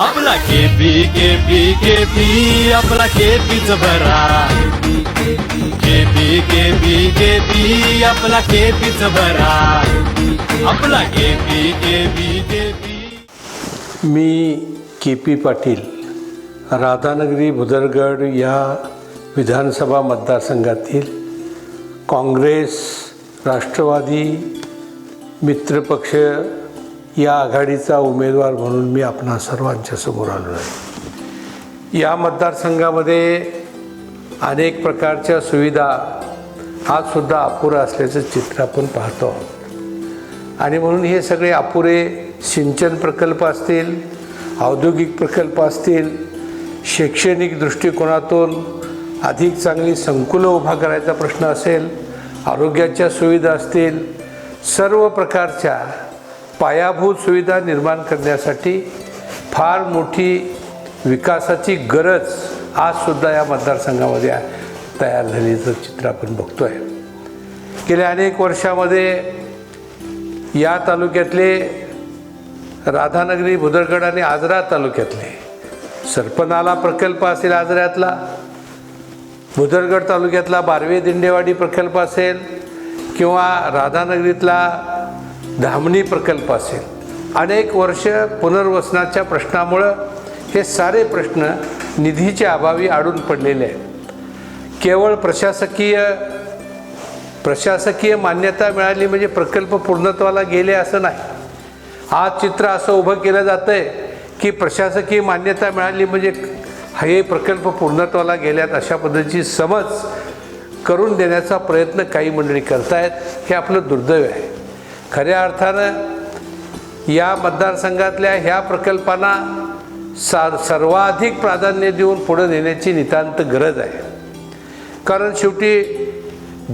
आपला KP KP KP आपला केपीच के केपी केपी केपी आपला केपीच भरा आपला केपी केपी केपी. मी के पी पाटील राधानगरी भुदरगड या विधानसभा मतदारसंघातील काँग्रेस राष्ट्रवादी मित्रपक्ष या आघाडीचा उमेदवार म्हणून मी आपणा सर्वांच्या समोर आलो आहे. या मतदारसंघामध्ये अनेक प्रकारच्या सुविधा आजसुद्धा अपुरा असल्याचं चित्र आपण पाहतो आहोत. आणि म्हणून हे सगळे अपुरे सिंचन प्रकल्प असतील औद्योगिक प्रकल्प असतील शैक्षणिक दृष्टिकोनातून अधिक चांगली संकुलं उभा करायचा प्रश्न असेल आरोग्याच्या सुविधा असतील सर्व प्रकारच्या पायाभूत सुविधा निर्माण करण्यासाठी फार मोठी विकासाची गरज आजसुद्धा या मतदारसंघामध्ये तयार झालेलं चित्र आपण बघतो आहे गेल्या अनेक वर्षामध्ये या तालुक्यातले राधानगरी भुदरगड आणि आजरा तालुक्यातले सरपणाला प्रकल्प असेल आजऱ्यातला भुदरगड तालुक्यातला बारवे दिंडेवाडी प्रकल्प असेल किंवा राधानगरीतला धामणी प्रकल्प असेल. अनेक वर्ष पुनर्वसनाच्या प्रश्नामुळं हे सारे प्रश्न निधीच्या अभावी अडून पडलेले आहेत. केवळ प्रशासकीय प्रशासकीय मान्यता मिळाली म्हणजे प्रकल्प पूर्णत्वाला गेले असं नाही. आज चित्र असं उभं केलं जातं आहे की प्रशासकीय मान्यता मिळाली म्हणजे हे प्रकल्प पूर्णत्वाला गेल्यात अशा पद्धतीची समज करून देण्याचा प्रयत्न काही मंडळी करतायत हे आपलं दुर्दैव आहे. खऱ्या अर्थानं या मतदारसंघातल्या ह्या प्रकल्पांना सा सर्वाधिक प्राधान्य देऊन पुढं नेण्याची नितांत गरज आहे. कारण शेवटी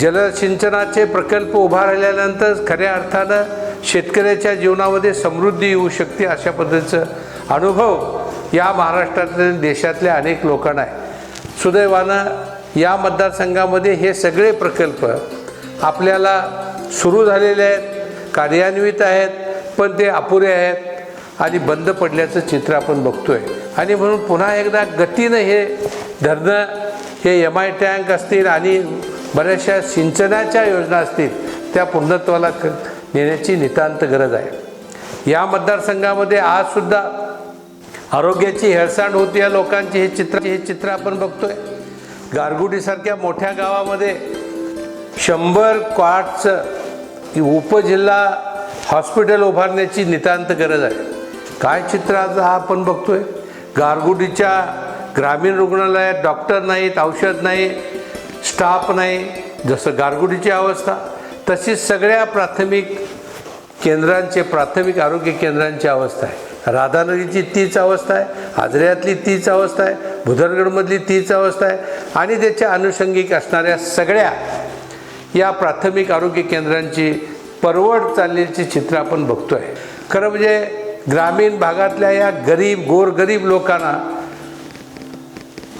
जलसिंचनाचे प्रकल्प उभा राहिल्यानंतर खऱ्या अर्थानं शेतकऱ्याच्या जीवनामध्ये समृद्धी येऊ शकते अशा पद्धतीचं अनुभव या महाराष्ट्रातल्या देशातल्या अनेक लोकांना आहे. सुदैवानं या मतदारसंघामध्ये हे सगळे प्रकल्प आपल्याला सुरू झालेले आहेत. कार्यान्वित आहेत पण ते अपुरे आहेत आणि बंद पडल्याचं चित्र आपण बघतोय. आणि म्हणून पुन्हा एकदा गतीनं हे धरणं हे एम आय टँक असतील आणि बऱ्याचशा सिंचनाच्या योजना असतील त्या पूर्णत्वाला क नेण्याची नितांत गरज आहे. या मतदारसंघामध्ये आजसुद्धा आरोग्याची हेळसांड होती या लोकांची. हे चित्र हे चित्र आपण बघतोय. गारगुटीसारख्या मोठ्या गावामध्ये शंभर क्वाटचं की उपजिल्हा हॉस्पिटल उभारण्याची नितांत गरज आहे. काय चित्र आज हा आपण बघतोय? गारगुडीच्या ग्रामीण रुग्णालयात डॉक्टर नाहीत औषध नाही स्टाफ नाही जसं गारगुडीची अवस्था तशीच सगळ्या प्राथमिक केंद्रांचे प्राथमिक आरोग्य केंद्रांची अवस्था आहे. राधानगरीची तीच अवस्था आहे आजऱ्यातली तीच अवस्था आहे भुदरगडमधली तीच अवस्था आहे आणि त्याच्या अनुषंगिक असणाऱ्या सगळ्या या प्राथमिक आरोग्य केंद्रांची परवड चाललेली चित्र आपण बघतो आहे खरं म्हणजे ग्रामीण भागातल्या या गरीब गोरगरीब लोकांना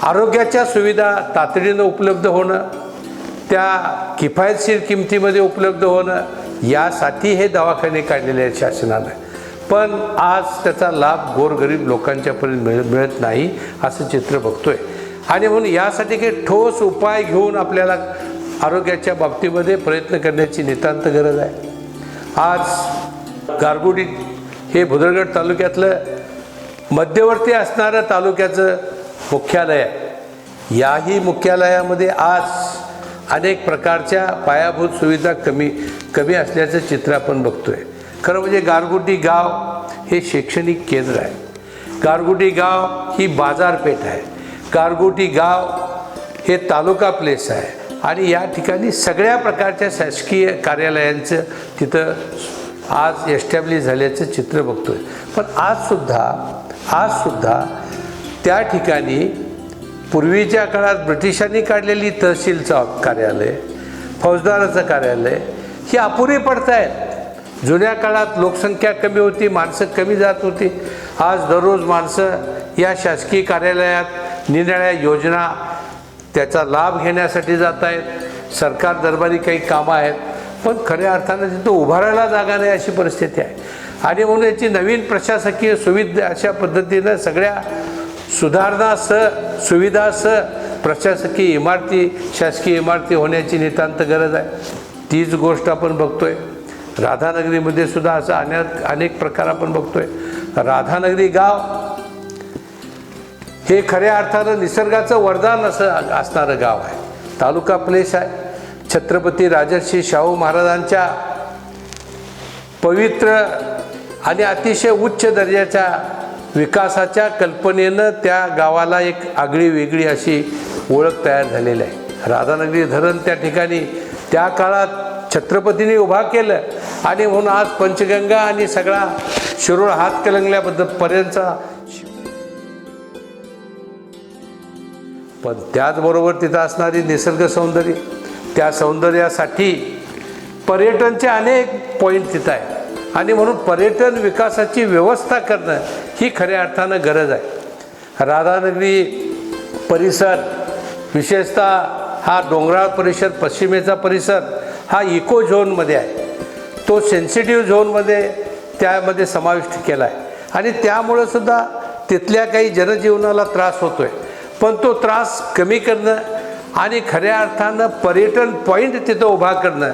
आरोग्याच्या सुविधा तातडीनं उपलब्ध होणं त्या किफायतशीर किमतीमध्ये उपलब्ध होणं यासाठी हे दवाखाने काढलेले आहेत शासनानं. पण आज त्याचा लाभ गोरगरीब लोकांच्यापर्यंत मिळ मिळत नाही असं चित्र बघतोय. आणि म्हणून यासाठी काही ठोस उपाय घेऊन आपल्याला आरोग्याच्या बाबतीमध्ये प्रयत्न करण्याची नितांत गरज आहे. आज गारगुडी हे भुदरगड तालुक्यातलं मध्यवर्ती असणारं तालुक्याचं मुख्यालय आहे. याही मुख्यालयामध्ये आज अनेक प्रकारच्या पायाभूत सुविधा कमी कमी असल्याचं चित्र आपण बघतोय. खरं म्हणजे गारगुटी गाव हे शैक्षणिक केंद्र आहे. गारगुटी गाव ही बाजारपेठ आहे. गारगुटी गाव हे तालुका प्लेस आहे. आणि या ठिकाणी सगळ्या प्रकारच्या शासकीय कार्यालयांचं तिथं आज एस्टॅब्लिश झाल्याचं चित्र बघतोय. पण आजसुद्धा आजसुद्धा त्या ठिकाणी पूर्वीच्या काळात ब्रिटिशांनी काढलेली तहसीलचं कार्यालय फौजदाराचं कार्यालय ही अपुरी पडत आहेत जुन्या काळात लोकसंख्या कमी होती माणसं कमी जात होती. आज दररोज माणसं या शासकीय कार्यालयात निरनिळ्या योजना त्याचा लाभ घेण्यासाठी जात आहेत. सरकार दरबारी काही कामं आहेत. पण खऱ्या अर्थानं तिथं उभारायला जागा नाही अशी परिस्थिती आहे. आणि म्हणून याची नवीन प्रशासकीय सुविधा अशा पद्धतीनं सगळ्या सुधारणासह सुविधासह प्रशासकीय इमारती शासकीय इमारती होण्याची नितांत गरज आहे. तीच गोष्ट आपण बघतोय. राधानगरीमध्ये सुद्धा असं अनेक अनेक प्रकार आपण बघतोय. राधानगरी गाव हे खऱ्या अर्थानं निसर्गाचं वरदान असं असणारं गाव आहे. तालुका प्लेस आहे. छत्रपती राजर्षी शाहू महाराजांच्या पवित्र आणि अतिशय उच्च दर्जाच्या विकासाच्या कल्पनेनं त्या गावाला एक आगळी वेगळी अशी ओळख तयार झालेली आहे. राधानगरी धरण त्या ठिकाणी त्या काळात छत्रपतींनी उभा केलं आणि म्हणून आज पंचगंगा आणि सगळा शिरोळ हातकलंगल्याबद्दल पर्यंतचा पण त्याचबरोबर तिथं असणारी निसर्ग सौंदर्य त्या सौंदर्यासाठी पर्यटनचे अनेक पॉईंट तिथं आहे आणि म्हणून पर्यटन विकासाची व्यवस्था करणं ही खऱ्या अर्थानं गरज आहे. राधानगरी परिसर विशेषतः हा डोंगराळ परिसर पश्चिमेचा परिसर हा इको झोनमध्ये आहे. तो सेन्सिटिव्ह झोनमध्ये त्यामध्ये समाविष्ट केला आहे आणि त्यामुळं सुद्धा तिथल्या काही जनजीवनाला त्रास होतो आहे पण तो त्रास कमी करणं आणि खऱ्या अर्थानं पर्यटन पॉईंट तिथं उभा करणं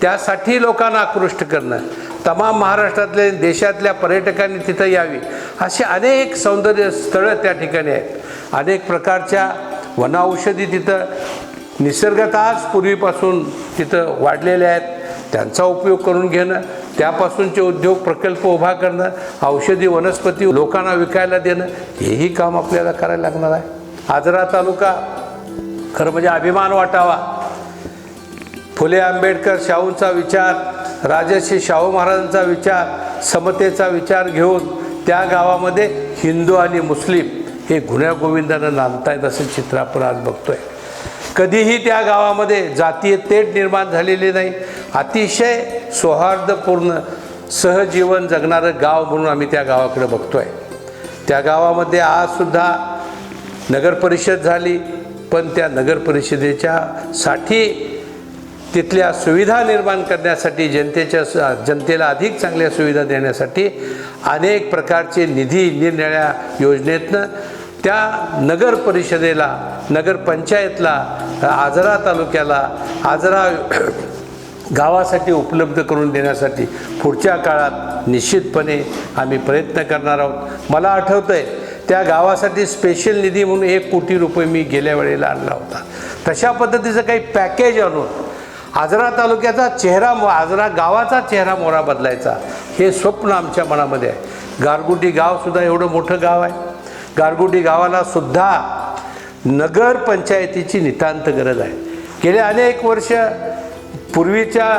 त्यासाठी लोकांना आकृष्ट करणं तमाम महाराष्ट्रातल्या देशातल्या पर्यटकांनी तिथं यावी अशी अनेक सौंदर्य स्थळं त्या ठिकाणी आहेत. अनेक प्रकारच्या वनौषधी तिथं निसर्गतःच पूर्वीपासून तिथं वाढलेल्या आहेत. त्यांचा उपयोग करून घेणं त्यापासूनचे उद्योग प्रकल्प उभा करणं औषधी वनस्पती लोकांना विकायला देणं हेही काम आपल्याला करायला लागणार आहे. आजरा तालुका खरं म्हणजे अभिमान वाटावा. फुले आंबेडकर शाहूंचा विचार राजर्षी शाहू महाराजांचा विचार समतेचा विचार घेऊन त्या गावामध्ये हिंदू आणि मुस्लिम हे गुन्ह्या गोविंदानं नांदतायत असं चित्र आपण आज बघतोय. कधीही त्या गावामध्ये जातीय तेढ निर्माण झालेली नाही. अतिशय सौहार्दपूर्ण सहजीवन जगणारं गाव म्हणून आम्ही त्या गावाकडे बघतोय. त्या गावामध्ये आजसुद्धा नगरपरिषद झाली पण त्या नगरपरिषदेच्या साठी तिथल्या सुविधा निर्माण करण्यासाठी जनतेच्या स- जनतेला अधिक चांगल्या सुविधा देण्यासाठी अनेक प्रकारचे निधी निरनिळ्या योजनेतनं त्या नगर परिषदेला आजरा तालुक्याला आजरा गावासाठी उपलब्ध करून देण्यासाठी पुढच्या काळात निश्चितपणे आम्ही प्रयत्न करणार आहोत. मला आठवतं आहे त्या गावासाठी स्पेशल निधी म्हणून एक कोटी रुपये मी गेल्या वेळेला आणला होता. तशा पद्धतीचं काही पॅकेज आणून आजरा तालुक्याचा चेहरा मो- आजरा गावाचा चेहरा मोहरा बदलायचा हे स्वप्न आमच्या मनामध्ये आहे. गारगुटी गावसुद्धा एवढं मोठं गाव आहे. गारगुटी गावाला सुद्धा नगर पंचायतीची नितांत गरज आहे. गेले अनेक वर्ष पूर्वीच्या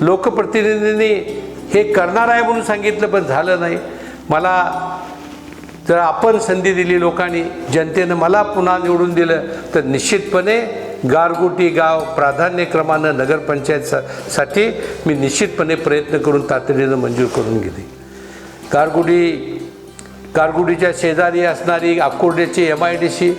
लोकप्रतिनिधींनी हे करणार आहे म्हणून सांगितलं पण झालं नाही. मला जर आपण संधी दिली लोकांनी जनतेनं मला पुन्हा निवडून दिलं तर निश्चितपणे गारगोटी गाव प्राधान्यक्रमानं नगरपंचायत साठी मी निश्चितपणे प्रयत्न करून तातडीनं मंजूर करून घेते. गारगोटी गारगुडीच्या शेजारी असणारी अकोर्ड्याची एम आय डी सी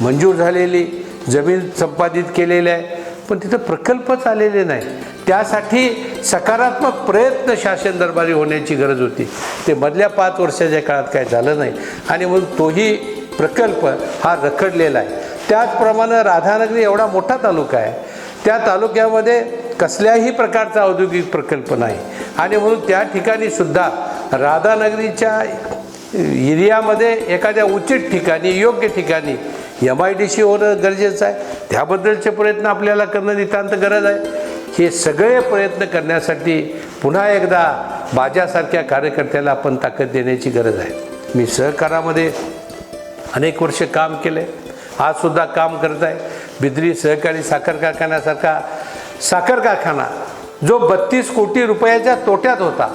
मंजूर झालेली जमीन संपादित केलेली आहे. पण तिथं प्रकल्पच आलेले नाही. त्यासाठी सकारात्मक प्रयत्न शासन दरबारी होण्याची गरज होती. ते मधल्या पाच वर्षाच्या काळात काय झालं नाही. आणि म्हणून तोही प्रकल्प हा रखडलेला आहे. त्याचप्रमाणे राधानगरी एवढा मोठा तालुका आहे. त्या तालुक्यामध्ये कसल्याही प्रकारचा औद्योगिक प्रकल्प नाही. आणि म्हणून त्या ठिकाणी सुद्धा राधानगरीच्या एरियामध्ये एखाद्या उचित ठिकाणी योग्य ठिकाणी एम आय डी सी होणं गरजेचं आहे. त्याबद्दलचे प्रयत्न आपल्याला करणं नितांत गरज आहे. हे सगळे प्रयत्न करण्यासाठी पुन्हा एकदा माझ्यासारख्या कार्यकर्त्याला आपण ताकद देण्याची गरज आहे. मी सहकारामध्ये अनेक वर्ष काम केलं. आहे आजसुद्धा काम करत आहे. बिद्री सहकारी साखर कारखान्यासारखा साखर कारखाना जो बत्तीस कोटी रुपयाच्या तोट्यात होता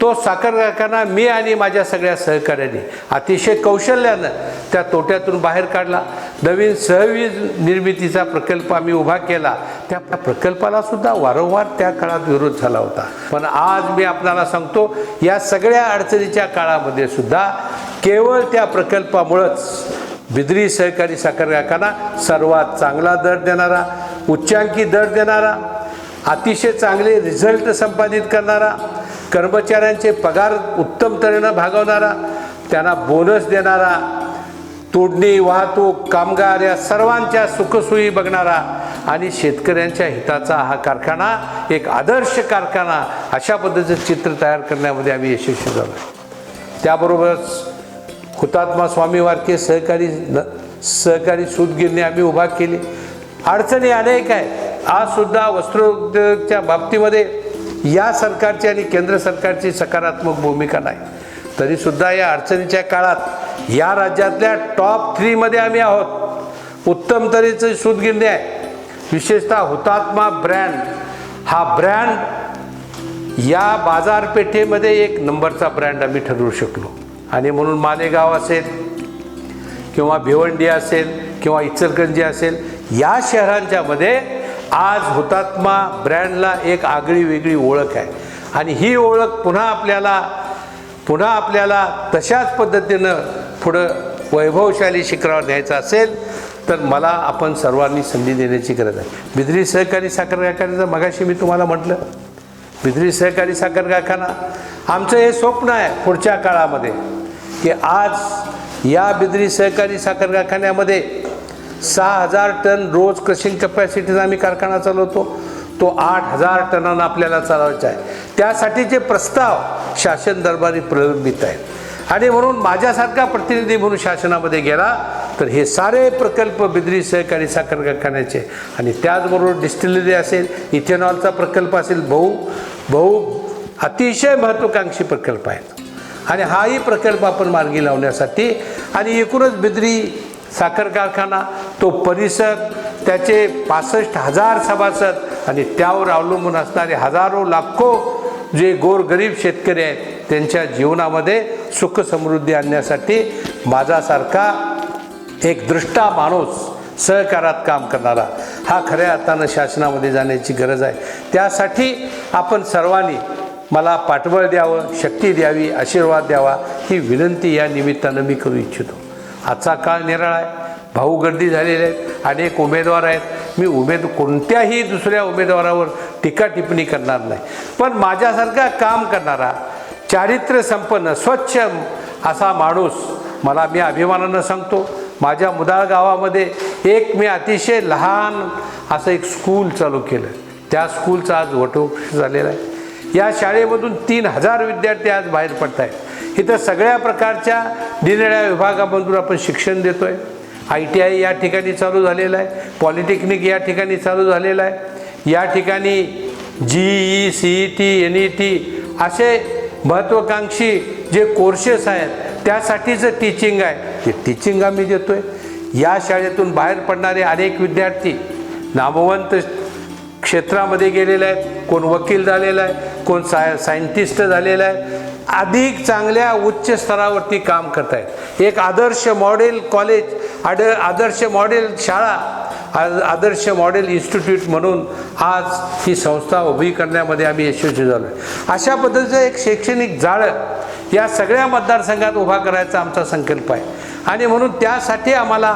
तो साखर कारखाना मी आणि माझ्या सगळ्या सहकाऱ्यांनी अतिशय कौशल्यानं त्या तोट्यातून बाहेर काढला. नवीन सहवीज निर्मितीचा प्रकल्प आम्ही उभा केला. त्या प्रकल्पाला सुद्धा वारंवार त्या काळात विरोध झाला होता. पण आज मी आपल्याला सांगतो या सगळ्या अडचणीच्या काळामध्ये सुद्धा केवळ त्या प्रकल्पामुळंच बिद्री सहकारी साखर कारखाना सर्वात चांगला दर देणारा उच्चांकी दर देणारा अतिशय चांगले रिझल्ट संपादित करणारा कर्मचाऱ्यांचे पगार उत्तम तऱ्हेनं भागवणारा त्यांना बोनस देणारा तोडणी वाहतूक कामगार या सर्वांच्या सुखसोयी बघणारा आणि शेतकऱ्यांच्या हिताचा हा कारखाना एक आदर्श कारखाना अशा पद्धतीचं चित्र तयार करण्यामध्ये आम्ही यशस्वी झालो. त्याबरोबरच हुतात्मा स्वामी वारके सहकारी न सहकारी सूतगिरणी आम्ही उभा केली. अडचणी अनेक आहे आज सुद्धा वस्त्रोद्योगच्या बाबतीमध्ये या सरकारची आणि केंद्र सरकारची सकारात्मक भूमिका नाही. तरीसुद्धा या अडचणीच्या काळात या राज्यातल्या टॉप थ्रीमध्ये आम्ही आहोत. उत्तम तऱ्हेचं सूतगिरणी आहे. विशेषतः हुतात्मा ब्रँड हा ब्रँड या बाजारपेठेमध्ये एक नंबरचा ब्रँड आम्ही ठरवू शकलो. आणि म्हणून मालेगाव असेल किंवा भिवंडी असेल किंवा इचलकरंजी असेल या शहरांच्यामध्ये आज हुतात्मा ब्रँडला एक आगळी वेगळी ओळख आहे. आणि ही ओळख पुन्हा आपल्याला पुन्हा आपल्याला तशाच पद्धतीनं पुढं वैभवशाली शिखरावर न्यायचं असेल तर मला आपण सर्वांनी संधी देण्याची गरज आहे. बिद्री सहकारी साखर कारखान्याचं मगाशी मी तुम्हाला म्हटलं. बिद्री सहकारी साखर कारखाना आमचं हे स्वप्न आहे पुढच्या काळामध्ये की आज या बिद्री सहकारी साखर कारखान्यामध्ये सहा हजार टन रोज क्रशिंग कपॅसिटीचा आम्ही कारखाना चालवतो. तो आठ हजार टनांना आपल्याला चालवायचा आहे. त्यासाठीचे प्रस्ताव शासन दरबारी प्रलंबित आहेत. आणि म्हणून माझ्यासारखा प्रतिनिधी म्हणून शासनामध्ये गेला तर हे सारे प्रकल्प बिद्री सहकारी साखर कारखान्याचे. आणि त्याचबरोबर डिस्टिलरी असेल इथेनॉलचा प्रकल्प असेल बहु बहु अतिशय महत्त्वाकांक्षी प्रकल्प आहेत. आणि हाही प्रकल्प आपण मार्गी लावण्यासाठी आणि एकूणच बिद्री साखर कारखाना तो परिसर त्याचे पासष्ट हजार सभासद आणि त्यावर अवलंबून असणारे हजारो लाखो जे गोरगरीब शेतकरी आहेत त्यांच्या जीवनामध्ये सुख समृद्धी आणण्यासाठी माझासारखा एक दृष्टा माणूस सहकारात काम करणारा हा खऱ्या अर्थानं शासनामध्ये जाण्याची गरज आहे. त्यासाठी आपण सर्वांनी मला पाठबळ द्यावं शक्ती द्यावी आशीर्वाद द्यावा ही विनंती या निमित्तानं मी करू इच्छितो. आजचा काळ निराळा आहे भाऊ गर्दी झालेली आहेत अनेक उमेदवार आहेत मी उमेद कोणत्याही दुसऱ्या उमेदवारावर टीका टिप्पणी करणार नाही. पण माझ्यासारखा काम करणारा चारित्र्य संपन्न स्वच्छ असा माणूस मला मी अभिमानानं सांगतो. माझ्या मुदाळ गावामध्ये एक मी अतिशय लहान असं एक स्कूल चालू केलं. त्या स्कूलचा आज वटवृक्ष झालेला आहे. या शाळेमधून तीन हजार विद्यार्थी आज बाहेर पडत आहेत इथं सगळ्या प्रकारच्या निरनिळ्या विभागामधून आपण शिक्षण देतो आहे आय टी आय या ठिकाणी चालू झालेलं आहे. पॉलिटेक्निक या ठिकाणी चालू झालेलं आहे. या ठिकाणी G E C E T N E T असे महत्त्वाकांक्षी जे कोर्सेस आहेत त्यासाठीचं टीचिंग आहे. ते टीचिंग आम्ही देतो आहे या शाळेतून बाहेर पडणारे अनेक विद्यार्थी नामवंत क्षेत्रामध्ये गेलेले आहेत. कोण वकील झालेला आहे कोण साय सायंटिस्ट झालेला आहे. अधिक चांगल्या उच्च स्तरावरती काम करत आहेत एक आदर्श मॉडेल कॉलेज आड आदर्श मॉडेल शाळा आदर्श मॉडेल इन्स्टिट्यूट म्हणून आज ही संस्था उभी करण्यामध्ये आम्ही यशस्वी झालो आहे अशा पद्धतीचं एक शैक्षणिक जाळं या सगळ्या मतदारसंघात उभा करायचा आमचा संकल्प आहे. आणि म्हणून त्यासाठी आम्हाला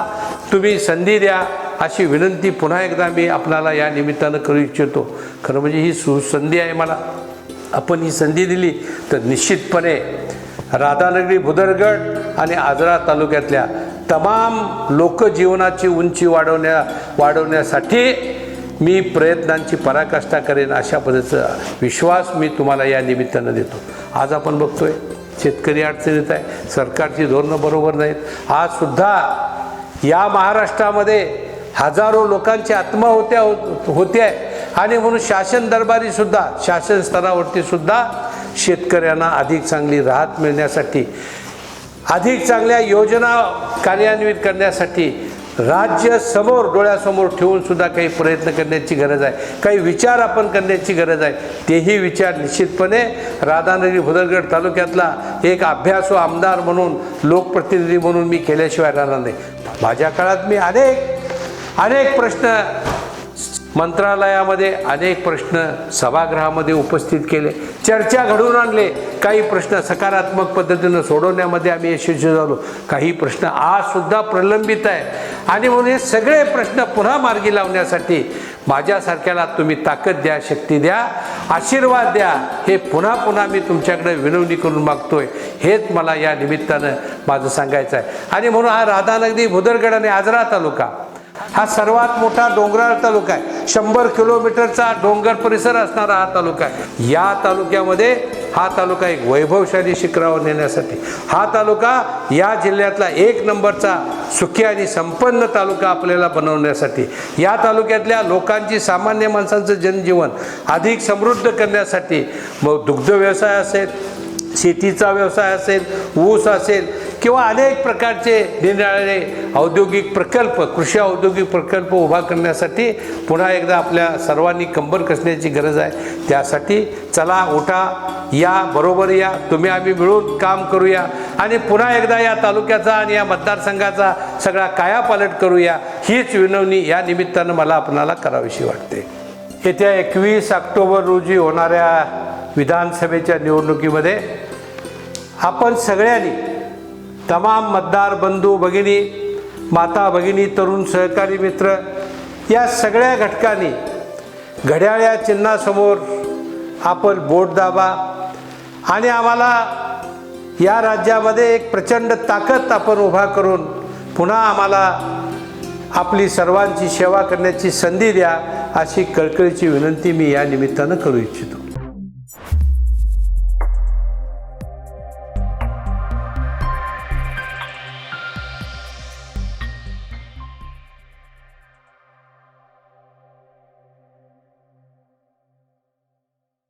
तुम्ही संधी द्या अशी विनंती पुन्हा एकदा मी आपणाला या निमित्तानं करू इच्छितो. खरं म्हणजे ही सुसंधी आहे मला. आपण ही संधी दिली तर निश्चितपणे राधानगरी भुदरगड आणि आजरा तालुक्यातल्या तमाम लोकजीवनाची उंची वाढवण्या वाढवण्यासाठी मी प्रयत्नांची पराकाष्ठा करेन अशा पद्धतीचा विश्वास मी तुम्हाला या निमित्तानं देतो. आज आपण बघतोय शेतकरी अडचणीत आहे सरकारची धोरणं बरोबर नाहीत. आज सुद्धा या महाराष्ट्रामध्ये हजारो लोकांची आत्महत्या होत होते आणि म्हणून शासन दरबारीसुद्धा शासन स्तरावरतीसुद्धा शेतकऱ्यांना अधिक चांगली राहत मिळण्यासाठी अधिक चांगल्या योजना कार्यान्वित करण्यासाठी राज्य समोर डोळ्यासमोर ठेवून सुद्धा काही प्रयत्न करण्याची गरज आहे. काही विचार आपण करण्याची गरज आहे. तेही विचार निश्चितपणे राधानगरी भुदरगड तालुक्यातला एक अभ्यासू आमदार म्हणून लोकप्रतिनिधी म्हणून मी केल्याशिवाय राहणार नाही. माझ्या काळात मी अनेक अनेक प्रश्न मंत्रालयामध्ये अनेक प्रश्न सभागृहामध्ये उपस्थित केले. चर्चा घडवून आणले. काही प्रश्न सकारात्मक पद्धतीनं सोडवण्यामध्ये आम्ही यशस्वी झालो. काही प्रश्न आज सुद्धा प्रलंबित आहे आणि म्हणून हे सगळे प्रश्न पुन्हा मार्गी लावण्यासाठी माझ्यासारख्याला तुम्ही ताकद द्या शक्ती द्या आशीर्वाद द्या. हे पुन्हा पुन्हा मी तुमच्याकडे विनवणी करून मागतोय. हेच मला या निमित्तानं माझं सांगायचं आहे. आणि म्हणून हा राधानगरी भुदरगड आणि आजरा तालुका हा सर्वात मोठा डोंगराळ तालुका आहे. शंभर किलोमीटरचा डोंगर परिसर असणारा हा तालुका आहे. या तालुक्यामध्ये हा तालुका एक वैभवशाली शिखरावर नेण्यासाठी. हा तालुका या जिल्ह्यातला एक नंबरचा सुखी आणि संपन्न तालुका आपल्याला बनवण्यासाठी. या तालुक्यातल्या लोकांची सामान्य माणसांचं जनजीवन अधिक समृद्ध करण्यासाठी मग दुग्ध व्यवसाय असेल शेतीचा व्यवसाय असेल ऊस असेल किंवा अनेक प्रकारचे निरनिराळे औद्योगिक प्रकल्प कृषी औद्योगिक प्रकल्प उभा करण्यासाठी पुन्हा एकदा आपल्या सर्वांनी कंबर कसण्याची गरज आहे. त्यासाठी चला उठा या बरोबर या तुम्ही आम्ही मिळून काम करूया आणि पुन्हा एकदा या तालुक्याचा आणि या मतदारसंघाचा सगळा कायापालट करूया हीच विनवणी या निमित्तानं मला आपणाला करावीशी वाटते. येत्या एकवीस ऑक्टोबर रोजी होणाऱ्या विधानसभेच्या निवडणुकीमध्ये आपण सगळ्यांनी तमाम मतदार बंधू भगिनी माता भगिनी तरुण सहकारी मित्र या सगळ्या घटकांनी घड्याळ या चिन्हासमोर आपण बोट दाबा आणि आम्हाला या राज्यामध्ये एक प्रचंड ताकद आपण उभा करून पुन्हा आम्हाला आपली सर्वांची सेवा करण्याची संधी द्या अशी कळकळीची विनंती मी या निमित्तानं करू इच्छितो.